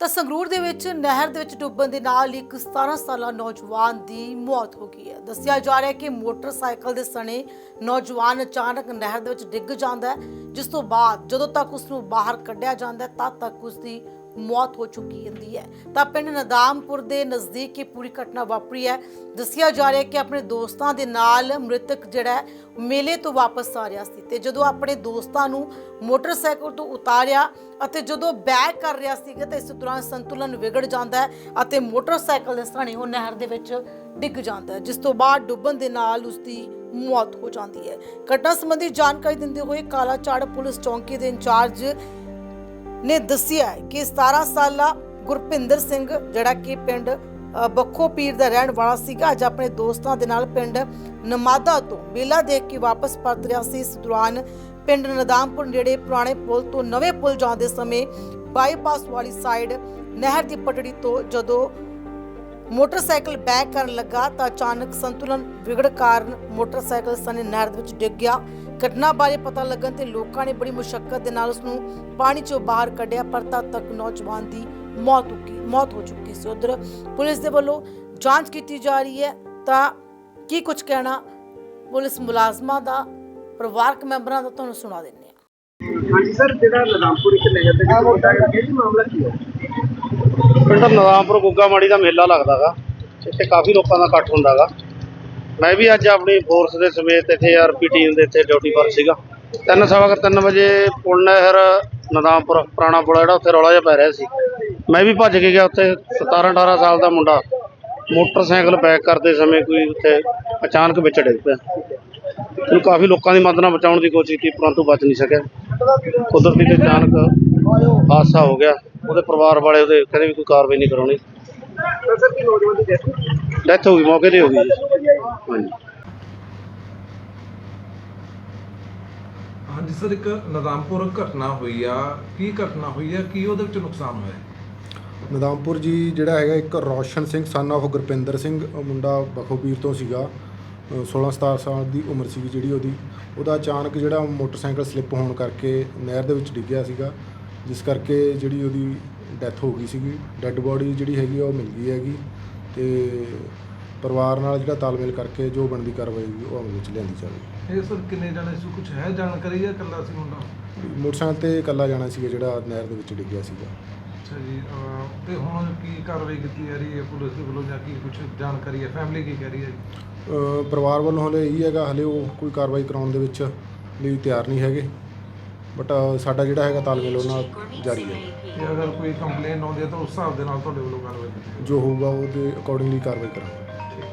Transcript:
ਤਾਂ ਸੰਗਰੂਰ ਦੇ ਵਿੱਚ, ਨਹਿਰ ਦੇ ਵਿੱਚ ਡੁੱਬਣ ਦੇ ਨਾਲ ਇੱਕ 17 ਸਾਲਾ ਨੌਜਵਾਨ ਦੀ ਮੌਤ ਹੋ ਗਈ ਹੈ। ਦੱਸਿਆ ਜਾ ਰਿਹਾ ਹੈ ਕਿ ਮੋਟਰਸਾਈਕਲ ਦੇ ਸਣੇ ਨੌਜਵਾਨ ਅਚਾਨਕ ਨਹਿਰ ਦੇ ਵਿੱਚ ਡਿੱਗ ਜਾਂਦਾ ਹੈ, ਜਿਸ ਤੋਂ ਬਾਅਦ ਜਦੋਂ ਤੱਕ ਉਸ ਨੂੰ ਬਾਹਰ ਕੱਢਿਆ ਜਾਂਦਾ ਹੈ, ਤਦ ਤੱਕ ਉਸ ਦੀ ਮੌਤ ਹੋ ਚੁੱਕੀ ਹੁੰਦੀ ਹੈ। ਤਾਂ ਪਿੰਡ ਨਦਾਮਪੁਰ ਦੇ ਨਜ਼ਦੀਕ ਇਹ ਪੂਰੀ ਘਟਨਾ ਵਾਪਰੀ ਹੈ। ਦੱਸਿਆ ਜਾ ਰਿਹਾ ਹੈ ਕਿ ਆਪਣੇ ਦੋਸਤਾਂ ਦੇ ਨਾਲ ਮ੍ਰਿਤਕ ਜਿਹੜਾ ਮੇਲੇ ਤੋਂ ਵਾਪਸ ਆ ਰਿਹਾ ਸੀ ਤੇ ਜਦੋਂ ਆਪਣੇ ਦੋਸਤਾਂ ਨੂੰ ਮੋਟਰਸਾਈਕਲ ਤੋਂ ਉਤਾਰਿਆ ਅਤੇ ਜਦੋਂ ਬੈਕ ਕਰ ਰਿਹਾ ਸੀਗਾ ਤਾਂ ਇਸ ਦੌਰਾਨ ਸੰਤੁਲਨ ਵਿਗੜ ਜਾਂਦਾ ਹੈ ਅਤੇ ਮੋਟਰਸਾਈਕਲ ਦੇ ਸਣੇ ਉਹ ਨਹਿਰ ਦੇ ਵਿੱਚ ਡਿੱਗ ਜਾਂਦਾ ਹੈ, ਜਿਸ ਤੋਂ ਬਾਅਦ ਡੁੱਬਣ ਦੇ ਨਾਲ ਉਸ ਦੀ ਮੌਤ ਹੋ ਜਾਂਦੀ ਹੈ। ਘਟਨਾ ਸੰਬੰਧੀ ਜਾਣਕਾਰੀ ਦਿੰਦੇ ਹੋਏ ਕਾਲਾਚਾੜ ਪੁਲਿਸ ਚੌਂਕੀ ਦੇ ਇੰਚਾਰਜ ਨੇ ਦੱਸਿਆ ਕਿ 17 ਸਾਲਾ ਗੁਰਪਿੰਦਰ ਸਿੰਘ, ਜਿਹੜਾ ਕਿ ਪਿੰਡ ਬੱਖੋ ਪੀਰ ਦਾ ਰਹਿਣ ਵਾਲਾ ਸੀਗਾ, ਅੱਜ ਆਪਣੇ ਦੋਸਤਾਂ ਦੇ ਨਾਲ ਪਿੰਡ ਨਮਾਦਾ ਤੋਂ ਮੇਲਾ ਦੇਖ ਕੇ ਵਾਪਸ ਪਰਤ ਰਿਹਾ ਸੀ। ਇਸ ਦੌਰਾਨ ਪਿੰਡ ਨਦਾਮਪੁਰ ਨੇੜੇ ਪੁਰਾਣੇ ਪੁਲ ਤੋਂ ਨਵੇਂ ਪੁਲ ਜਾਂਦੇ ਸਮੇਂ ਬਾਈਪਾਸ ਵਾਲੀ ਸਾਈਡ ਨਹਿਰ ਦੀ ਪਟੜੀ ਤੋਂ ਜਦੋਂ ਮੋਟਰਸਾਈਕਲ ਬੈਕ ਕਰਨ ਲੱਗਾ ਤਾਂ ਅਚਾਨਕ ਸੰਤੁਲਨ ਵਿਗੜ ਕਾਰਨ ਮੋਟਰਸਾਈਕਲ ਸਣੇ ਨਹਿਰ ਦੇ ਵਿੱਚ ਡਿੱਗ ਗਿਆ। ਘਟਨਾ ਬਾਰੇ ਪਤਾ ਲੱਗਣ ਤੇ ਲੋਕਾਂ ਨੇ ਬੜੀ ਮੁਸ਼ਕਲ ਦੇ ਨਾਲ ਉਸ ਨੂੰ ਪਾਣੀ ਚੋਂ ਬਾਹਰ ਕੱਢਿਆ ਪਰ ਤਦ ਤੱਕ ਨੌਜਵਾਨ ਦੀ ਮੌਤ ਹੋ ਗਈ ਮੌਤ ਹੋ ਚੁੱਕੀ ਸੀ। ਉਧਰ ਪੁਲਿਸ ਦੇ ਵੱਲੋਂ ਜਾਂਚ ਕੀਤੀ ਜਾ ਰਹੀ ਹੈ ਤਾਂ ਕੀ ਕੁਝ ਕਹਿਣਾ? ਪੁਲਿਸ ਮੁਲਾਜ਼ਮਾਂ ਦਾ ਪਰਿਵਾਰਕ ਮੈਂਬਰਾਂ ਦਾ ਤੁਹਾਨੂੰ ਸੁਣਾ ਦਿੰਦੇ ਹਾਂ। ਹਾਂਜੀ ਸਰ ਜਿਹੜਾ ਨਦਾਮਪੁਰ ਇੱਕ ਨਗਰ ਦੇ ਵਿੱਚ ਮੁੰਡਾ ਹੈ ਕੀ ਮਾਮਲਾ ਕੀ ਹੈ? ਪਿੰਡ ਨਵਾਂਪੁਰ ਗੁੱਗਾ ਮਾੜੀ ਦਾ ਮੇਲਾ ਲੱਗਦਾਗਾ ਇੱਥੇ ਕਾਫੀ ਲੋਕਾਂ ਦਾ ਇਕੱਠ ਹੁੰਦਾਗਾ ਮੈਂ ਵੀ ਅੱਜ ਆਪਣੀ ਫੋਰਸ ਦੇ ਸਮੇਤ ਇੱਥੇ ਆਰਪੀ ਟੀਮ ਦੇ ਇੱਥੇ ਡਿਊਟੀ ਪਰ ਸੀਗਾ। ਤਿੰਨ ਸਵਾ ਕੁ ਤਿੰਨ ਵਜੇ ਪੁਲ ਨਹਿਰ ਨਦਾਮਪੁਰ ਪੁਰਾਣਾ ਪੁਲ ਜਿਹੜਾ ਉੱਥੇ ਰੌਲਾ ਜਿਹਾ ਪੈ ਰਿਹਾ ਸੀ। ਮੈਂ ਵੀ ਭੱਜ ਕੇ ਗਿਆ ਉੱਥੇ 17 18 ਸਾਲ ਦਾ ਮੁੰਡਾ। ਮੋਟਰਸਾਈਕਲ ਬੈਕ ਕਰਦੇ ਸਮੇਂ ਕੋਈ ਉੱਥੇ ਅਚਾਨਕ ਵਿੱਚ ਡਿੱਗ ਪਿਆ। ਉਹਨੂੰ ਕਾਫੀ ਲੋਕਾਂ ਦੀ ਮਦਦ ਨਾਲ ਬਚਾਉਣ ਦੀ ਕੋਸ਼ਿਸ਼ ਕੀਤੀ, ਪਰੰਤੂ ਬਚ ਨਹੀਂ ਸਕਿਆ। ਕੁਦਰਤੀ ਤੇ ਅਚਾਨਕ ਹਾਦਸਾ ਹੋ ਗਿਆ। ਉਹਦੇ ਪਰਿਵਾਰ ਵਾਲੇ ਉਹਦੇ ਕਹਿੰਦੇ ਵੀ ਕੋਈ ਕਾਰਵਾਈ ਨਹੀਂ ਕਰਾਉਣੀ। ਸਰ ਕੀ ਨੌਜਵਾਨ ਦੀ ਡੈਥ ਡੈਥ ਹੋ ਗਈ ਮੌਕੇ ਤੇ ਹੋ ਗਈ ਜੀ। ਹਾਂਜੀ। ਹਾਂਜੀ ਸਰ ਇੱਕ ਨਦਾਮਪੁਰ ਘਟਨਾ ਹੋਈ ਆ। ਕੀ ਘਟਨਾ ਹੋਈ ਆ? ਕੀ ਉਹਦੇ ਵਿੱਚ ਨੁਕਸਾਨ ਹੋਇਆ? ਨਦਾਮਪੁਰ ਜੀ ਜਿਹੜਾ ਹੈਗਾ ਇੱਕ ਰੌਸ਼ਨ ਸਿੰਘ ਸਨ of ਗੁਰਪਿੰਦਰ ਸਿੰਘ ਉਹ ਮੁੰਡਾ ਬਖੋਪੀਰ ਤੋਂ ਸੀਗਾ। 16 17 ਸਾਲ ਦੀ ਉਮਰ ਸੀਗੀ ਜਿਹੜੀ ਉਹਦੀ। ਉਹਦਾ ਅਚਾਨਕ ਜਿਹੜਾ ਮੋਟਰਸਾਈਕਲ ਸਲਿੱਪ ਹੋਣ ਕਰਕੇ ਨਹਿਰ ਦੇ ਵਿੱਚ ਡਿੱਗਿਆ ਸੀਗਾ। ਜਿਸ ਕਰਕੇ ਜਿਹੜੀ ਉਹਦੀ ਡੈਥ ਹੋ ਗਈ ਸੀਗੀ। ਡੈੱਡ ਬੋਡੀ ਜਿਹੜੀ ਹੈਗੀ ਆ ਉਹ ਮਿਲ ਗਈ ਹੈਗੀ। ਤੇ ਪਰਿਵਾਰ ਨਾਲ ਜਿਹੜਾ ਤਾਲਮੇਲ ਕਰਕੇ ਜੋ ਬਣਦੀ ਕਾਰਵਾਈ ਹੋਈ ਉਹ ਅਮਲ ਵਿੱਚ ਲਿਆਂਦੀ ਜਾਵੇ ਇਹ ਸਰ ਕਿੰਨੇ ਜਾਣੇ ਸੀ? ਕੁਝ ਹੈ ਜਾਣਕਾਰੀ ਜਾਂ ਇਕੱਲਾ ਸੀ ਮੁੰਡਾ? ਮੋਟਰਸਾਈਕਲ ਤੇ ਇਕੱਲਾ ਜਾਣਾ ਸੀਗਾ ਜਿਹੜਾ ਨਹਿਰ ਦੇ ਵਿੱਚ ਡਿੱਗਿਆ ਸੀਗਾ। ਅੱਛਾ ਜੀ ਅਹ ਤੇ ਹੁਣ ਕੀ ਕਾਰਵਾਈ ਕੀਤੀ ਜਾ ਰਹੀ ਹੈ ਪੁਲਿਸ ਦੇ ਵੱਲੋਂ ਜਾਂ ਕੀ ਕੁਝ ਜਾਣਕਾਰੀ ਹੈ? ਫੈਮਿਲੀ ਕੀ ਕਹਿ ਰਹੀ ਹੈ? ਅ, ਪਰਿਵਾਰ ਵੱਲੋਂ ਹਲੇ ਇਹੀ ਹੈਗਾ ਹਲੇ ਉਹ ਕੋਈ ਕਾਰਵਾਈ ਕਰਾਉਣ ਦੇ ਵਿੱਚ ਲਈ ਤਿਆਰ ਨਹੀਂ ਹੈਗੇ। ਬਟ ਸਾਡਾ ਜਿਹੜਾ ਹੈਗਾ ਤਾਲਮੇਲ ਉਹਨਾਂ ਨਾਲ ਜਾਰੀ ਹੈ। ਤੇ ਅਗਰ ਕੋਈ ਕੰਪਲੇਨ ਆਉਂਦੀ ਹੈ ਤਾਂ ਉਸ ਹਿਸਾਬ ਦੇ ਨਾਲ ਤੁਹਾਡੇ ਵੱਲੋਂ ਕਾਰਵਾਈ ਕੀਤੀ ਜੋ ਹੋਊਗਾ ਉਹਦੇ ਅਕੋਰਡਿੰਗਲੀ ਕਾਰਵਾਈ ਕਰਾਂਗੇ।